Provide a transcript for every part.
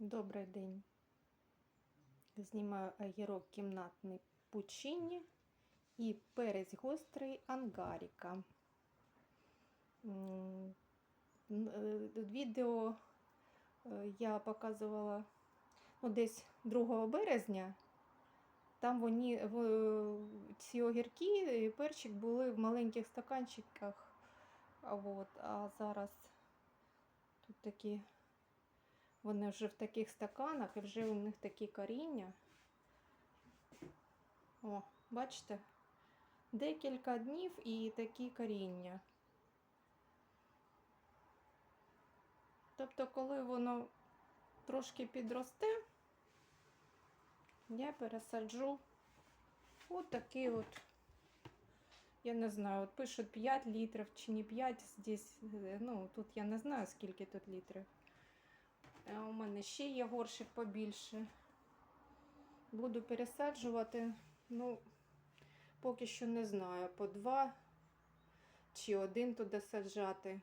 Добрий день. Знімаю огірок кімнатний пучині і перець гострий ангаріка. Е, Відео е, я показувала ну, десь 2 березня. Там вони, ці огірки і перчик були в маленьких стаканчиках. От, а зараз тут такі вони вже в таких стаканах і вже у них такі коріння. О, бачите? Декілька днів і такі коріння. Тобто, коли воно трошки підросте, я пересаджу от такий от, я не знаю, от пишуть 5 літрів чи не 5 здесь, ну тут я не знаю, скільки тут літрів. Е, У мене ще є горщик побільше. Буду пересаджувати, ну, поки що не знаю, по два чи один туди саджати.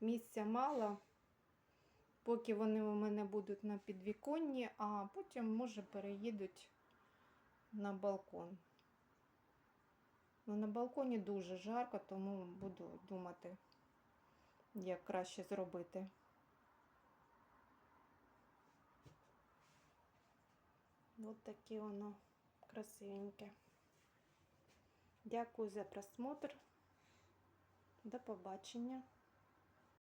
Місця мало, поки вони у мене будуть на підвіконні, а потім, може, переїдуть на балкон. Ну, на балконі дуже жарко, тому буду думати, як краще зробити. Вот таке воно красивеньке. Дякую за просмотр. До побачення.